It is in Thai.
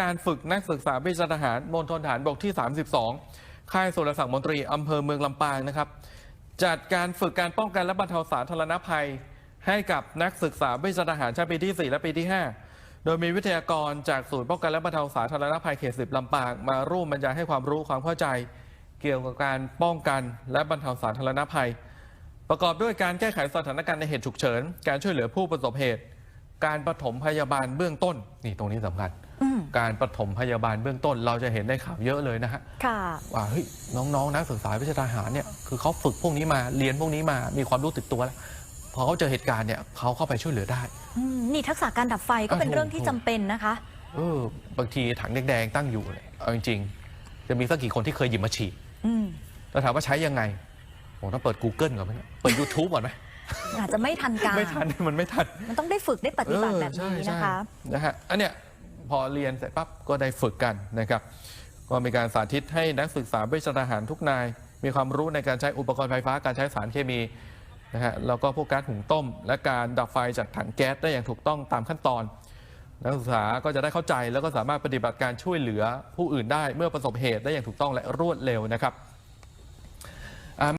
การฝึกนักศึกษาวิชาทหารมณฑลฐานบกที่ 32 ค่ายสุรศักดิ์มนตรีอำเภอเมืองลำปางนะครับ จัดการฝึกการป้องกันและบรรเทาสาธารณภัย ให้กับนักศึกษาวิชาทหารชั้นปีที่ 4 และปีที่ 5 โดยมีวิทยากรจากศูนย์ป้องกันและบรรเทาสาธารณภัยเขตสิบลำปางมาร่วมบรรยายให้ความรู้ความเข้าใจ เกี่ยวกับการป้องกันและบรรเทาสาธารณภัย ประกอบด้วยการแก้ไขสถานการณ์ในเหตุฉุกเฉิน การช่วยเหลือผู้ประสบเหตุ การปฐมพยาบาลเบื้องต้นนี่ตรงนี้สำคัญ การปฐมพยาบาลเบื้องต้น เราจะเห็นในข่าวเยอะเลยนะฮะค่ะว่าเฮ้ยน้องๆนักศึกษาวิชาทหารเนี่ยคือเขาฝึกพวกนี้มาเรียนพวกนี้มามีความรู้ติดตัวแล้วพอเขาเจอเหตุการณ์เนี่ยเขาเข้าไปช่วยเหลือได้อืมนี่ทักษะการดับไฟก็เป็นอะถูกเรื่องที่จำเป็นนะคะ เออบางทีถังแดงๆตั้งอยู่เลยเอาจริงๆ จะมีสักกี่คนที่เคยหยิบมาฉีดอืมแล้วถามว่าใช้ยังไงโอ้ต้องเปิด Google ก่อนไหมเนี่ยเปิด YouTube ก่อนไหมอาจจะไม่ทันการ ไม่ทันมันไม่ทัน มันต้องได้ฝึกได้ปฏิบัติแบบเออนี้ใช่นะคะ ใช่นะฮะอันเนี้ย พอเรียนเสร็จปั๊บก็ได้ฝึกกันนะครับ ก็มีการสาธิตให้นักศึกษาวิชาทหารทุกนาย มีความรู้ในการใช้อุปกรณ์ไฟฟ้าการใช้สารเคมีนะฮะแล้วก็พวกก๊าซหุงต้ม และการดับไฟจากถังแก๊สได้อย่างถูกต้องตามขั้นตอน นักศึกษาก็จะได้เข้าใจแล้วก็สามารถปฏิบัติการช่วยเหลือผู้อื่นได้เมื่อประสบเหตุได้อย่างถูกต้องและรวดเร็วนะครับ